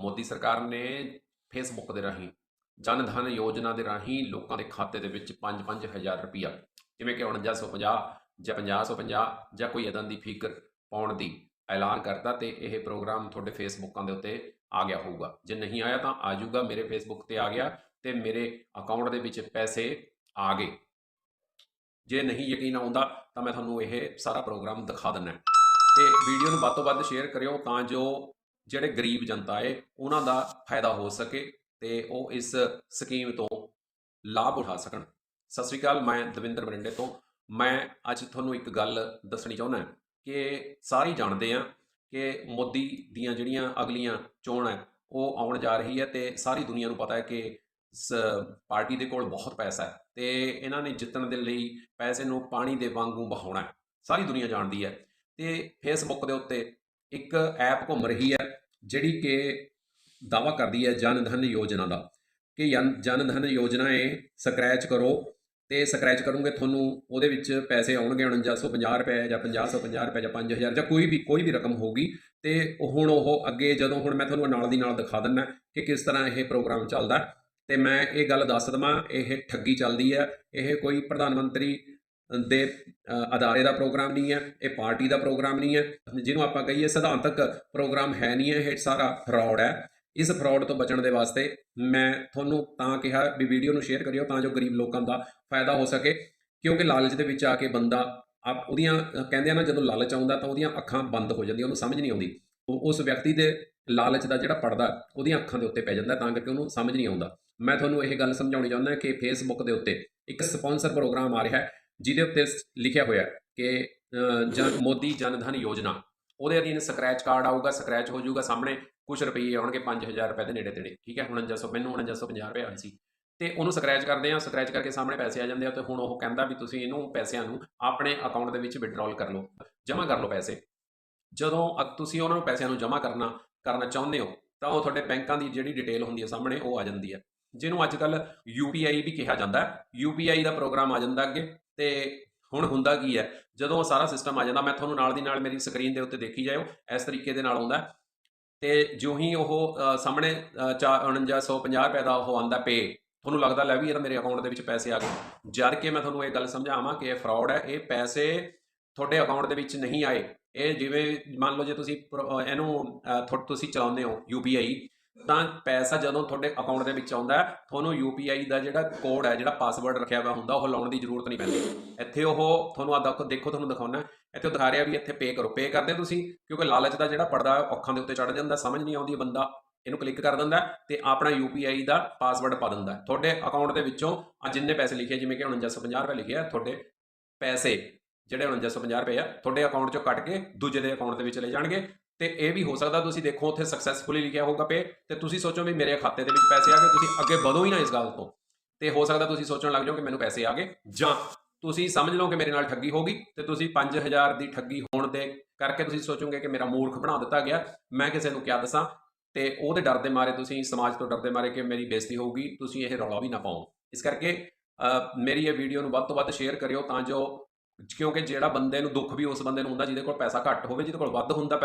ਮੋਦੀ ਸਰਕਾਰ ਨੇ ਫੇਸਬੁੱਕ ਦੇ ਰਾਹੀਂ ਜਨ ਧਨ ਯੋਜਨਾ ਦੇ ਰਾਹੀਂ ਲੋਕਾਂ ਦੇ ਖਾਤੇ ਦੇ ਵਿੱਚ 5-5000 ਰੁਪਇਆ ਜਿਵੇਂ ਕਿ 4950 ਜਾਂ 5050 ਜਾਂ ਕੋਈ ਇਦਾਂ ਦੀ ਫਿਗਰ ਪਾਉਣ ਦੀ ਐਲਾਨ ਕਰਤਾ ਤੇ ਇਹ ਪ੍ਰੋਗਰਾਮ ਤੁਹਾਡੇ ਫੇਸਬੁੱਕਾਂ ਦੇ ਉੱਤੇ ਆ ਗਿਆ ਹੋਊਗਾ। ਜੇ ਨਹੀਂ ਆਇਆ ਤਾਂ ਆ ਜਾਊਗਾ, ਮੇਰੇ ਫੇਸਬੁੱਕ ਤੇ ਆ ਗਿਆ ਤੇ ਮੇਰੇ ਅਕਾਊਂਟ ਦੇ ਵਿੱਚ ਪੈਸੇ ਆ ਗਏ। ਜੇ ਨਹੀਂ ਯਕੀਨ ਆਉਂਦਾ ਤਾਂ ਮੈਂ ਤੁਹਾਨੂੰ ਇਹ ਸਾਰਾ ਪ੍ਰੋਗਰਾਮ ਦਿਖਾ ਦਿੰਨਾ ਤੇ ਵੀਡੀਓ ਨੂੰ ਵੱਧ ਤੋਂ ਵੱਧ ਸ਼ੇਅਰ ਕਰਿਓ ਤਾਂ ਜੋ ਜਿਹੜੇ ਗਰੀਬ ਜਨਤਾ ਏ, ਉਹਨਾਂ ਦਾ ਫਾਇਦਾ ਹੋ ਸਕੇ ਤੇ ਉਹ ਇਸ ਸਕੀਮ ਤੋਂ ਲਾਭ ਉਠਾ ਸਕਣ। ਸਤਿ ਸ਼੍ਰੀ ਅਕਾਲ, ਮੈਂ ਦਵਿੰਦਰ ਬਰਿੰਡੇ ਤੋਂ। ਮੈਂ ਅੱਜ ਤੁਹਾਨੂੰ ਇੱਕ ਗੱਲ ਦੱਸਣੀ ਚਾਹੁੰਦਾ ਕਿ ਸਾਰੇ ਜਾਣਦੇ ਆ ਕਿ ਮੋਦੀ ਦੀਆਂ ਜਿਹੜੀਆਂ ਅਗਲੀਆਂ ਚੋਣਾਂ ਹੈ, ਉਹ ਆਉਣ ਜਾ ਰਹੀ ਹੈ ਤੇ ਸਾਰੀ ਦੁਨੀਆ ਨੂੰ ਪਤਾ ਹੈ ਕਿ ਇਸ ਪਾਰਟੀ ਦੇ ਕੋਲ ਬਹੁਤ ਪੈਸਾ ਹੈ ਤੇ ਇਹਨਾਂ ਨੇ ਜਿੱਤਣ ਦੇ ਲਈ ਪੈਸੇ ਨੂੰ ਪਾਣੀ ਦੇ ਵਾਂਗੂ ਬਹਾਉਣਾ ਹੈ। ਸਾਰੀ ਦੁਨੀਆ ਜਾਣਦੀ ਹੈ ਤੇ ਫੇਸਬੁੱਕ ਦੇ ਉੱਤੇ ਇੱਕ ਐਪ ਘੁੰਮ ਰਹੀ ਹੈ, ਜਿਹੜੀ ਕਿ ਦਾਵਾ ਕਰਦੀ ਹੈ ਜਨ ਧਨ ਯੋਜਨਾ ਦਾ, ਕਿ ਜਨ ਜਨ ਧਨ ਯੋਜਨਾ ਏ ਸਕ੍ਰੈਚ ਕਰੋ ਤੇ ਸਕ੍ਰੈਚ ਕਰੋਗੇ ਤੁਹਾਨੂੰ ਉਹਦੇ ਵਿੱਚ ਪੈਸੇ ਆਉਣਗੇ 4950 ਰੁਪਏ ਜਾਂ 5050 ਰੁਪਏ ਜਾਂ 5000 ਜਾਂ ਕੋਈ ਵੀ ਕੋਈ ਵੀ ਰਕਮ ਹੋਊਗੀ ਤੇ ਹੁਣ ਉਹ ਅੱਗੇ ਜਦੋਂ ਹੁਣ ਮੈਂ ਤੁਹਾਨੂੰ ਨਾਲ ਦੀ ਨਾਲ ਦਿਖਾ ਦਿੰਦਾ ਕਿ ਕਿਸ ਤਰ੍ਹਾਂ ਇਹ ਪ੍ਰੋਗਰਾਮ ਚੱਲਦਾ ਤੇ ਮੈਂ ਇਹ ਗੱਲ ਦੱਸ ਦਵਾਂ, ਇਹ ਠੱਗੀ ਚੱਲਦੀ ਹੈ, ਇਹ ਕੋਈ ਪ੍ਰਧਾਨ ਮੰਤਰੀ ਦੇ ਅਦਾਰੇ ਦਾ ਪ੍ਰੋਗਰਾਮ ਨਹੀਂ ਹੈ, ਇਹ ਪਾਰਟੀ ਦਾ ਪ੍ਰੋਗਰਾਮ ਨਹੀਂ ਹੈ। ਜਿਹਨੂੰ ਆਪਾਂ ਕਹੀਏ ਸਿਧਾਂਤਕ ਪ੍ਰੋਗਰਾਮ ਹੈ ਨਹੀਂ ਹੈ ਇਹ ਸਾਰਾ ਫਰਾਡ ਹੈ। ਇਸ ਫਰਾਡ ਤੋਂ ਬਚਣ ਦੇ ਵਾਸਤੇ ਮੈਂ ਤੁਹਾਨੂੰ ਤਾਂ ਕਿਹਾ ਵੀ ਵੀਡੀਓ ਨੂੰ ਸ਼ੇਅਰ ਕਰਿਓ ਤਾਂ ਜੋ ਗਰੀਬ ਲੋਕਾਂ ਦਾ ਫਾਇਦਾ ਹੋ ਸਕੇ। ਕਿਉਂਕਿ ਲਾਲਚ ਦੇ ਵਿੱਚ ਆ ਕੇ ਬੰਦਾ, ਆਪ ਉਹਦੀਆਂ ਕਹਿੰਦੇ ਆ ਨਾ ਜਦੋਂ ਲਾਲਚ ਆਉਂਦਾ ਤਾਂ ਉਹਦੀਆਂ ਅੱਖਾਂ ਬੰਦ ਹੋ ਜਾਂਦੀਆਂ, ਉਹਨੂੰ ਸਮਝ ਨਹੀਂ ਆਉਂਦੀ। ਉਹ, ਉਸ ਵਿਅਕਤੀ ਦੇ ਲਾਲਚ ਦਾ ਜਿਹੜਾ ਪਰਦਾ ਉਹਦੀਆਂ ਅੱਖਾਂ ਦੇ ਉੱਤੇ ਪੈ ਜਾਂਦਾ ਤਾਂ ਕਰਕੇ ਉਹਨੂੰ ਸਮਝ ਨਹੀਂ ਆਉਂਦਾ। ਮੈਂ ਤੁਹਾਨੂੰ ਇਹ ਗੱਲ ਸਮਝਾਉਣੀ ਚਾਹੁੰਦਾ ਕਿ ਫੇਸਬੁੱਕ ਦੇ ਉੱਤੇ ਇੱਕ ਸਪਾਂਸਰ ਪ੍ਰੋਗਰਾਮ ਆ ਰਿਹਾ ਹੈ। ਜਿਹਦੇ ਉੱਤੇ ਸ- ਲਿਖਿਆ ਹੋਇਆ ਕਿ ਅ, ਮੋਦੀ ਜਨਧਨ ਯੋਜਨਾ। ਉਹਦੇ ਅਧੀਨ ਸਕ੍ਰੈਚ ਕਾਰਡ ਆਊਗਾ ਸਕ੍ਰੈਚ ਹੋ ਜਾਊਗਾ ਸਾਹਮਣੇ ਕੁਝ ਰੁਪਏ ਆਉਣਗੇ 5000 ਰੁਪਏ ਦੇ ਨੇੜੇ ਤੇੜੇ ਠੀਕ ਹੈ? ਹੁਣ 4900 ਮੈਨੂੰ 4950 ਰੁਪਏ ਆਏ ਸੀ। ਤੇ ਉਹਨੂੰ ਸਕ੍ਰੈਚ ਕਰਦੇ ਆ ਸਕ੍ਰੈਚ ਕਰਕੇ ਸਾਹਮਣੇ ਪੈਸੇ ਆ ਜਾਂਦੇ ਆ ਤੇ ਹੁਣ ਉਹ ਕਹਿੰਦਾ ਵੀ ਤੁਸੀਂ ਇਹਨੂੰ ਪੈਸਿਆਂ ਨੂੰ ਆਪਣੇ ਅਕਾਊਂਟ ਦੇ ਵਿੱਚ ਵਿਡਰਾਲ ਕਰ ਲਓ ਜਮ੍ਹਾਂ ਕਰ ਲਓ ਪੈਸੇ। ਜਦੋਂ ਅ- ਤੁਸੀਂ ਉਹਨਾਂ ਨੂੰ ਪੈਸਿਆਂ ਨੂੰ ਜਮ੍ਹਾਂ ਕਰਨਾ ਕਰਨਾ ਚਾਹੁੰਦੇ ਹੋ ਤਾਂ ਉਹ ਤੁਹਾਡੇ ਬੈਂਕਾਂ ਦੀ ਜਿਹੜੀ ਡਿਟੇਲ ਹੁੰਦੀ ਹੈ ਸਾਹਮਣੇ ਉਹ ਆ ਜਾਂਦੀ ਹੈ। ਜਿਹਨੂੰ ਅੱਜ ਕੱਲ UPI ਵੀ ਕਿਹਾ ਜਾਂਦਾ ਹੈ। UPI ਦਾ ਪ੍ਰੋਗਰਾਮ ਆ ਜਾਂਦਾ ਅੱਗੇ ਤੇ ਹੁਣ ਹੁੰਦਾ ਕੀ ਹੈ? ਜਦੋਂ ਉਹ ਸਾਰਾ ਸਿਸਟਮ ਆ ਜਾਂਦਾ ਮੈਂ ਤੁਹਾਨੂੰ ਨਾਲ ਦੀ ਨਾਲ ਮੇਰੀ ਸਕਰੀਨ ਦੇ ਉੱਤੇ ਦੇਖੀ ਜਾਇਓ ਇਸ ਤਰੀਕੇ ਦੇ ਨਾਲ ਆਉਂਦਾ ਹੈ। ਤੇ ਜਿਉਂ ਹੀ ਉਹ ਅ, ਸਾਹਮਣੇ ਅ, ਚਾ- 4950 ਰੁਪਏ ਦਾ ਉਹ ਆਂਦਾ ਪੇ ਤੁਹਾਨੂੰ ਲੱਗਦਾ ਲੈ ਵੀ ਇਹ ਤਾਂ ਮੇਰੇ ਅਕਾਊਂਟ ਦੇ ਵਿੱਚ ਪੈਸੇ ਆ ਗਏ। ਜਦ ਕਿ ਮੈਂ ਤੁਹਾਨੂੰ ਇਹ ਗੱਲ ਸਮਝਾਵਾਂ ਕਿ ਇਹ ਫਰਾਡ ਹੈ ਇਹ ਪੈਸੇ ਤੁਹਾਡੇ ਅਕਾਊਂਟ ਦੇ ਵਿੱਚ ਨਹੀਂ ਆਏ। ਇਹ ਜਿਵੇਂ ਮੰਨ ਲਓ ਜੇ ਤੁਸੀਂ ਪ੍ਰੋ- ਇਹਨੂੰ ਤੁਸੀਂ ਚਲਾਉਂਦੇ ਹੋ UPI ਤਾਂ ਪੈਸਾ ਜਦੋਂ ਤੁਹਾਡੇ ਅਕਾਊਂਟ ਦੇ ਵਿੱਚ ਆਉਂਦਾ ਹੈ, ਤੁਹਾਨੂੰ UPI ਦਾ ਜਿਹੜਾ ਕੋਡ ਹੈ ਜਿਹੜਾ ਪਾਸਵਰਡ ਰੱਖਿਆ ਹੋਇਆ ਹੁੰਦਾ ਉਹ ਲਾਉਣ ਦੀ ਜ਼ਰੂਰਤ ਨਹੀਂ ਪੈਂਦੀ। ਇੱਥੇ ਉਹ ਤੁਹਾਨੂੰ ਆ ਦੇਖੋ ਦੇਖੋ ਤੁਹਾਨੂੰ ਦਿਖਾਉਣਾ ਇੱਥੇ ਦਿਖਾ ਰਿਹਾ ਵੀ ਇੱਥੇ ਪੇ ਕਰੋ। ਪੇ ਕਰਦੇ ਤੁਸੀਂ ਕਿਉਂਕਿ ਲਾਲਚ ਦਾ ਜਿਹੜਾ ਪਰਦਾ ਉਹ ਅੱਖਾਂ ਦੇ ਉੱਤੇ ਚੜ ਜਾਂਦਾ ਸਮਝ ਨਹੀਂ ਆਉਂਦੀ ਬੰਦਾ ਇਹਨੂੰ ਕਲਿੱਕ ਕਰ ਦਿੰਦਾ ਹੈ ਤੇ ਆਪਣਾ UPI ਦਾ ਪਾਸਵਰਡ ਪਾ ਦਿੰਦਾ ਤੁਹਾਡੇ ਅਕਾਊਂਟ ਦੇ ਵਿੱਚੋਂ ਆ ਜਿੰਨੇ ਪੈਸੇ ਲਿਖੇ ਜਿਵੇਂ ਕਿ 4950 ਰੁਪਏ ਲਿਖਿਆ ਤੁਹਾਡੇ ਪੈਸੇ ਜਿਹੜੇ 4950 ਰੁਪਏ ਆ ਤੁਹਾਡੇ ਅਕਾਊਂਟ ਚੋਂ ਕੱਟ ਕੇ ਦੂਜੇ ਦੇ ਅਕਾਊਂਟ ਦੇ ਵਿੱਚ ਚਲੇ ਜਾਣਗੇ। ਤੇ ਇਹ ਵੀ ਹੋ ਸਕਦਾ ਤੁਸੀਂ ਦੇਖੋ ਉੱਥੇ ਸਕਸੈਸਫੁਲੀ ਲਿਖਿਆ ਹੋਊਗਾ ਪੇ ਤੇ ਤੁਸੀਂ ਸੋਚੋ ਵੀ ਮੇਰੇ ਖਾਤੇ ਦੇ ਵਿੱਚ ਪੈਸੇ ਆ ਗਏ, ਤੁਸੀਂ ਅੱਗੇ ਵਧੋ ਹੀ ਨਾ ਇਸ ਗੱਲ ਤੋਂ। ਤੇ ਹੋ ਸਕਦਾ ਤੁਸੀਂ ਸੋਚਣ ਲੱਗ ਜਾਓ ਕਿ ਮੈਨੂੰ ਪੈਸੇ ਆ ਗਏ, ਜਾਂ ਤੁਸੀਂ ਸਮਝ ਲਓ ਕਿ ਮੇਰੇ ਨਾਲ ਠੱਗੀ ਹੋ ਗਈ, ਤੇ ਤੁਸੀਂ 5000 ਦੀ ਠੱਗੀ ਹੋਣ ਦੇ ਕਰਕੇ ਤੁਸੀਂ ਸੋਚੋਗੇ ਕਿ ਮੇਰਾ ਮੂਰਖ ਬਣਾ ਦਿੱਤਾ ਗਿਆ, ਮੈਂ ਕਿਸੇ ਨੂੰ ਕਿਆ ਦੱਸਾਂ? ਤੇ ਉਹਦੇ ਡਰ ਦੇ ਮਾਰੇ ਤੁਸੀਂ, ਸਮਾਜ ਤੋਂ ਡਰਦੇ ਮਾਰੇ ਕਿ ਮੇਰੀ ਬੇਇੱਜ਼ਤੀ ਹੋਊਗੀ, ਤੁਸੀਂ ਇਹ ਰੌਲਾ ਵੀ ਨਾ ਪਾਓ। ਇਸ ਕਰਕੇ ਮੇਰੀ ਇਹ ਵੀਡੀਓ ਨੂੰ ਵੱਧ ਤੋਂ ਵੱਧ ਸ਼ੇਅਰ ਕਰਿਓ, ਤਾਂ ਜੋ ਕਿਉਂਕਿ ਜਿਹੜਾ ਬੰਦੇ ਨੂੰ ਦੁੱਖ ਵੀ ਉਸ ਬੰਦੇ ਨੂੰ ਹੁੰਦਾ, ਜਿਹਦੇ ਕੋਲ ਪੈਸਾ ਘੱਟ ਹੋਵੇ, ਜਿਹਦੇ ਕੋਲ ਵੱਧ ਹੁੰਦਾ